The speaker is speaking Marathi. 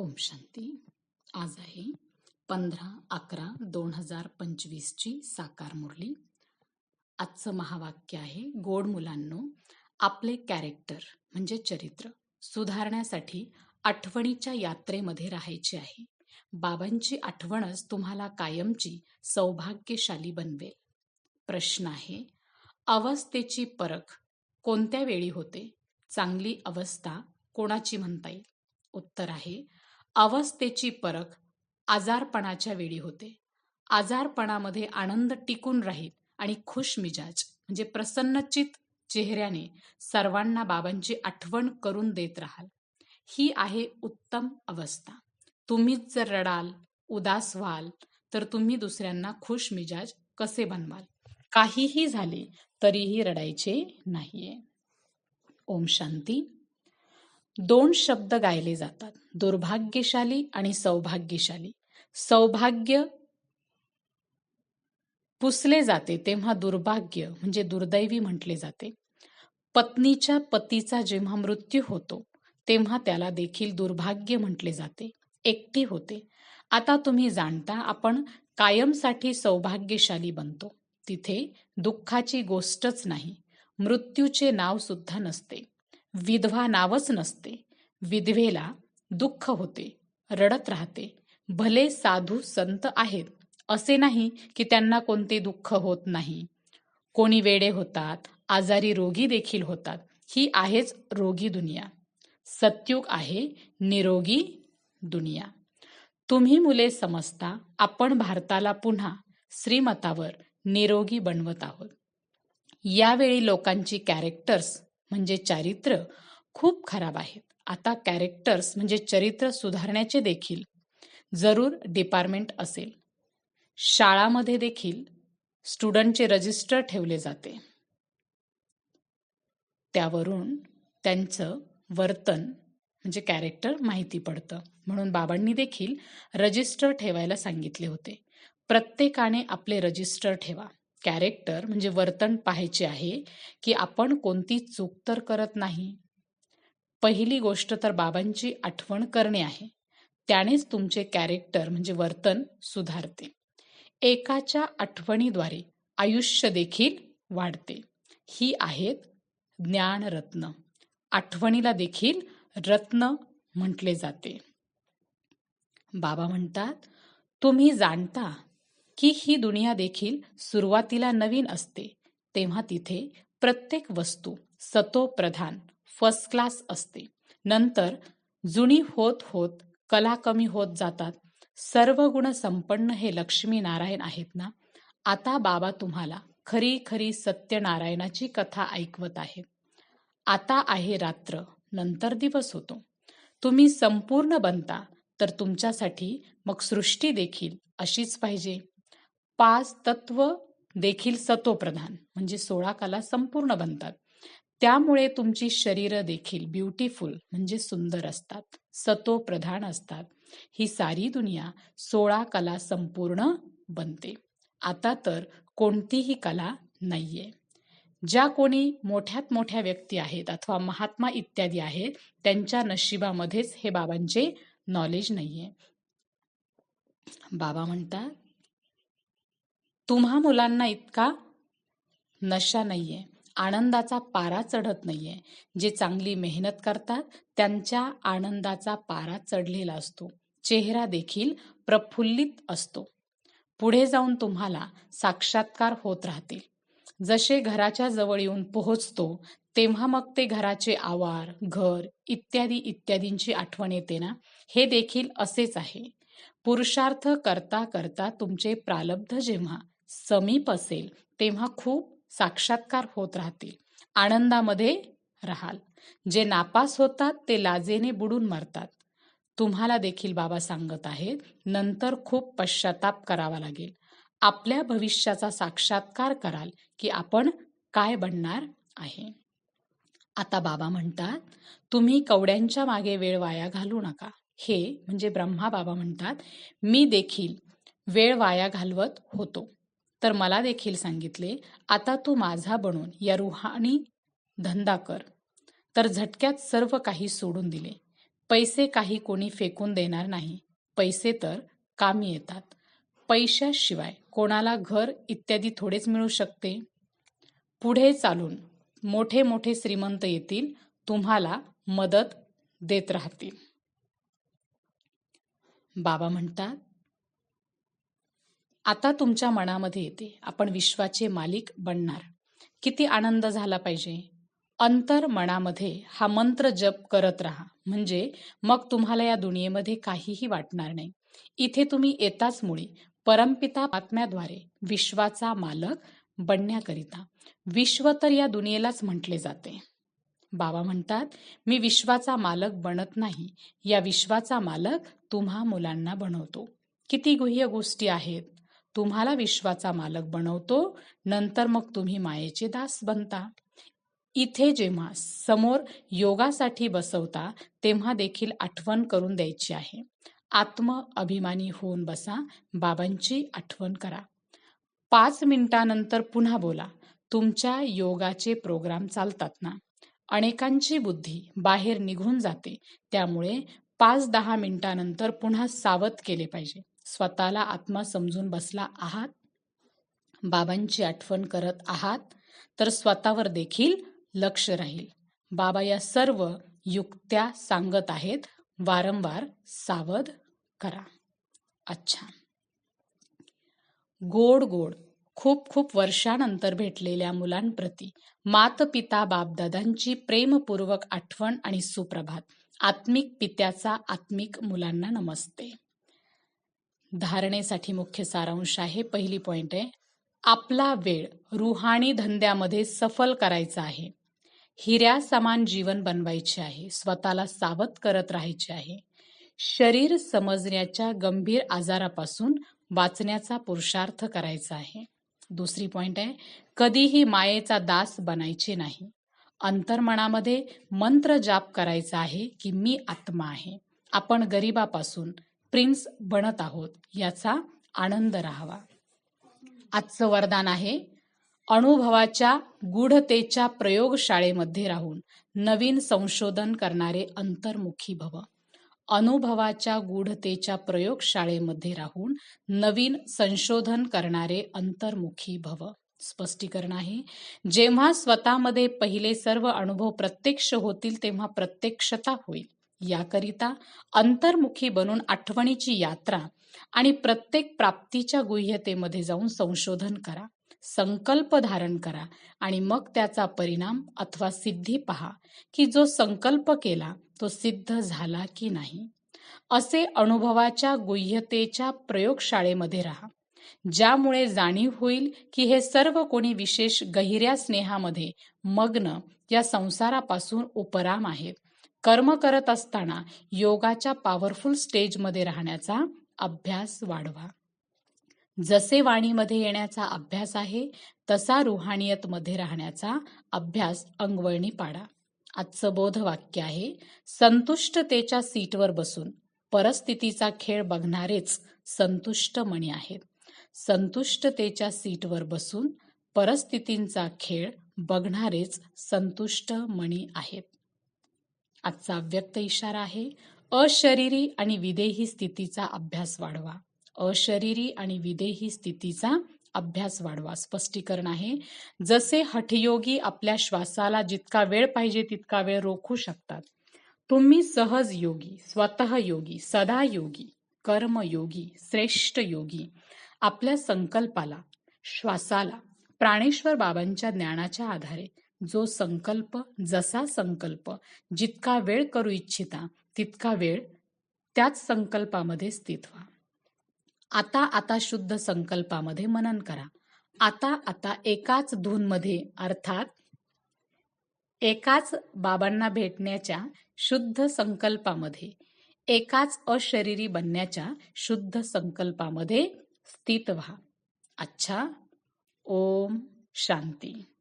ओम शांती. आज आहे पंधरा अकरा दोन हजार पंचवीसची साकार मुरली. आजचं महावाक्य आहे गोड मुलांनो आपले कॅरेक्टर म्हणजे चरित्र सुधारण्यासाठी आठवणीच्या यात्रेमध्ये राहायचे आहे. बाबांची आठवणच तुम्हाला कायमची सौभाग्यशाली बनवेल. प्रश्न आहे अवस्थेची परख कोणत्या वेळी होते? चांगली अवस्था कोणाची म्हणता येईल? उत्तर आहे अवस्थेची परख आजारपणाच्या वेळी होते. आजारपणामध्ये आनंद टिकून राहील आणि खुश मिजाज म्हणजे प्रसन्नचित चेहऱ्याने सर्वांना बाबांची आठवण करून देत राहाल. ही आहे उत्तम अवस्था. तुम्हीच जर रडाल उदास व्हाल तर तुम्ही दुसऱ्यांना खुश मिजाज कसे बनवाल? काहीही झाले तरीही रडायचे नाहीये. ओम शांती. दोन शब्द गायले जातात. दुर्भाग्यशाली आणि सौभाग्यशाली. सौभाग्य पुसले जाते तेव्हा दुर्भाग्य म्हणजे दुर्दैवी म्हटले जाते. पत्नीच्या पतीचा जेव्हा मृत्यू होतो तेव्हा त्याला देखील दुर्भाग्य म्हटले जाते. एकटी होते. आता तुम्ही जाणता आपण कायमसाठी सौभाग्यशाली बनतो. तिथे दुःखाची गोष्टच नाही. मृत्यूचे नाव सुद्धा नसते. विधवा नावच नसते. विधवेला दुःख होते रडत राहते. भले साधू संत आहेत असे नाही की त्यांना कोणते दुःख होत नाही. कोणी वेडे होतात आजारी रोगी देखील होतात. ही आहेच रोगी दुनिया. सत्युग आहे निरोगी दुनिया. तुम्ही मुले समजता आपण भारताला पुन्हा श्रीमतावर निरोगी बनवत आहोत. यावेळी लोकांची कॅरेक्टर्स म्हणजे चारित्र खूप खराब आहेत. आता कॅरेक्टर्स म्हणजे चरित्र सुधारण्याचे देखील जरूर डिपार्टमेंट असेल. शाळामध्ये देखील स्टुडंटचे रजिस्टर ठेवले जाते. त्यावरून त्यांचं वर्तन म्हणजे कॅरेक्टर माहिती पडतं. म्हणून बाबांनी देखील रजिस्टर ठेवायला सांगितले होते. प्रत्येकाने आपले रजिस्टर ठेवा. कॅरेक्टर म्हणजे वर्तन पाहायचे आहे की आपण कोणती चूक तर करत नाही. पहिली गोष्ट तर बाबांची आठवण करणे आहे. त्यानेच तुमचे कॅरेक्टर म्हणजे वर्तन सुधारते. एकाच्या आठवणीद्वारे आयुष्य देखील वाढते. ही आहेत ज्ञानरत्न. आठवणीला देखील रत्न म्हटले जाते. बाबा म्हणतात तुम्ही जाणता की ही दुनिया देखील सुरुवातीला नवीन असते तेव्हा तिथे प्रत्येक वस्तू सतोप्रधान फर्स्ट क्लास असते. नंतर जुनी होत होत कला कमी होत जातात. सर्व गुण संपन्न हे लक्ष्मी नारायण आहेत ना? आता बाबा तुम्हाला खरी खरी सत्यनारायणाची कथा ऐकवत आहे आता आहे रात्र नंतर दिवस होतो. तुम्ही संपूर्ण बनता तर तुमच्यासाठी मग सृष्टी देखील अशीच पाहिजे. पाच तत्व देखील सतोप्रधान म्हणजे सोळा कला संपूर्ण बनतात. त्यामुळे तुमची शरीर देखील ब्युटिफुल म्हणजे सुंदर असतात सतोप्रधान असतात. ही सारी दुनिया सोळा कला संपूर्ण बनते. आता तर कोणतीही कला नाहीये. ज्या कोणी मोठ्यात मोठ्या व्यक्ती आहेत अथवा महात्मा इत्यादी आहेत त्यांच्या नशिबामध्येच हे बाबांचे नॉलेज नाहीये. बाबा म्हणतात तुम्हा मुलांना इतका नशा नाहीये. आनंदाचा पारा चढत नाहीये. जे चांगली मेहनत करतात त्यांच्या आनंदाचा पारा चढलेला असतो. चेहरा देखील प्रफुल्लित असतो. पुढे जाऊन तुम्हाला साक्षात्कार होत राहतील. जसे घराच्या जवळ येऊन पोहोचतो तेव्हा मग ते घराचे आवार घर इत्यादी इत्यादींची आठवण येते ना? हे देखील असेच आहे. पुरुषार्थ करता करता तुमचे प्रालब्ध जेव्हा समीप असेल तेव्हा खूप साक्षात्कार होत राहतील. आनंदामध्ये राहाल. जे नापास होतात ते लाजेने बुडून मरतात. तुम्हाला देखील बाबा सांगत आहेत नंतर खूप पश्चाताप करावा लागेल. आपल्या भविष्याचा साक्षात्कार कराल की आपण काय बनणार आहे. आता बाबा म्हणतात तुम्ही कवड्यांच्या मागे वेळ वाया घालू नका. हे म्हणजे ब्रह्मा बाबा म्हणतात मी देखील वेळ वाया घालवत होतो. तर मला देखील सांगितले आता तू माझा बनून या रुहानी धंदा कर. तर झटक्यात सर्व काही सोडून दिले. पैसे काही कोणी फेकून देणार नाही. पैसे तर कामी येतात. पैशाशिवाय कोणाला घर इत्यादी थोडेच मिळू शकते? पुढे चालून मोठे मोठे श्रीमंत येतील तुम्हाला मदत देत राहतील. बाबा म्हणतात आता तुमच्या मनामध्ये येते. आपण विश्वाचे मालिक बनणार. किती आनंद झाला पाहिजे. अंतर मनामध्ये हा मंत्र जप करत राहा. म्हणजे मग तुम्हाला या दुनियेमध्ये काहीही वाटणार नाही. इथे तुम्ही येताच मुळे परमपिता आत्म्याद्वारे विश्वाचा मालक बनण्याकरिता विश्व तर या दुनियेलाच म्हटले जाते. बाबा म्हणतात मी विश्वाचा मालक बनत नाही. या विश्वाचा मालक तुम्हा मुलांना बनवतो. किती गुह्य गोष्टी आहेत. तुम्हाला विश्वाचा मालक बनवतो नंतर मग तुम्ही मायेचे दास बनता. इथे जेव्हा समोर योगासाठी बसवता तेव्हा देखील आठवण करून द्यायची आहे. आत्म अभिमानी होऊन बसा बाबांची आठवण करा. पाच मिनिटानंतर पुन्हा बोला तुमच्या योगाचे प्रोग्राम चालतात ना? अनेकांची बुद्धी बाहेर निघून जाते त्यामुळे पाच दहा मिनिटानंतर पुन्हा सावध केले पाहिजे. स्वतःला आत्मा समजून बसला आहात. बाबांची आठवण करत आहात. तर स्वतःवर देखील लक्ष राहील. बाबा या सर्व युक्त्या सांगत आहेत. वारंवार सावध करा. अच्छा. गोड गोड. खूप खूप वर्षानंतर भेटलेल्या मुलांप्रती मात पिता बापदादांची प्रेमपूर्वक आठवण आणि सुप्रभात. आत्मिक पित्याचा आत्मिक मुलांना नमस्ते. धारणेसाठी मुख्य सारांश आहे. पहिली पॉइंट आहे आपला वेळ रुहाणी धंद्यामध्ये सफल करायचा आहे. हिऱ्या समान जीवन बनवायचे आहे स्वतःला सावध करत राहायचे आहे. शरीर समजण्याच्या गंभीर आजारापासून वाचण्याचा पुरुषार्थ करायचा आहे. दुसरी पॉइंट आहे कधीही मायेचा दास बनायचे नाही. अंतर्मनामध्ये मंत्र जाप करायचा आहे की मी आत्मा आहे. आपण गरिबापासून प्रिन्स बनत आहोत. याचा आनंद राहावा. आजचं वरदान आहे अनुभवाच्या गूढतेच्या प्रयोगशाळेमध्ये राहून नवीन संशोधन करणारे अंतर्मुखी भव. अनुभवाच्या गूढतेच्या प्रयोगशाळेमध्ये राहून नवीन संशोधन करणारे अंतर्मुखी भव. स्पष्टीकरण आहे जेव्हा स्वतःमध्ये पहिले सर्व अनुभव प्रत्यक्ष होतील तेव्हा प्रत्यक्षता होईल. याकरिता अंतर्मुखी बनून आठवणीची यात्रा आणि प्रत्येक प्राप्तीच्या गुह्यतेमध्ये जाऊन संशोधन करा संकल्प धारण करा आणि मग त्याचा परिणाम अथवा सिद्धी पहा की जो संकल्प केला तो सिद्ध झाला की नाही. असे अनुभवाच्या गुह्यतेच्या प्रयोगशाळेमध्ये राहा ज्यामुळे जाणीव होईल की हे सर्व कोणी विशेष गहिऱ्या स्नेहामध्ये मग्न या संसारापासून उपराम आहेत. कर्म करत असताना योगाच्या पॉवरफुल स्टेजमध्ये राहण्याचा अभ्यास वाढवा. जसे वाणीमध्ये येण्याचा अभ्यास आहे तसा रुहानियतमध्ये राहण्याचा अभ्यास अंगवळणी पाडा. आजचं बोधवाक्य आहे संतुष्टतेच्या सीटवर बसून परिस्थितीचा खेळ बघणारेच संतुष्ट मणी आहेत संतुष्टतेच्या सीटवर बसून परिस्थितींचा खेळ बघणारेच संतुष्ट मणी आहेत. आजचा अव्यक्त इशारा आहे अशरीरी आणि विदेही स्थितीचा अभ्यास वाढवा. अशरीरी आणि विदेही स्थितीचा अभ्यास वाढवा. स्पष्टीकरण आहे जसे हठयोगी आपल्या श्वासाला जितका वेळ पाहिजे तितका वेळ रोखू शकतात. तुम्ही सहज योगी स्वतः योगी सदा योगी कर्मयोगी श्रेष्ठ योगी आपल्या संकल्पाला श्वासाला प्राणेश्वर बाबांच्या ज्ञानाच्या आधारे जो संकल्प जसा संकल्प जितका वेळ करू इच्छिता तितका वेळ त्याच संकल्पामध्ये स्थित व्हा. आता आता शुद्ध संकल्पामध्ये मनन करा. आता आता एकाच धूनमध्ये अर्थात एकाच बाबांना भेटण्याच्या शुद्ध संकल्पामध्ये एकाच अशरीरी बनण्याच्या शुद्ध संकल्पामध्ये स्थित व्हा. अच्छा. ओम. शांती.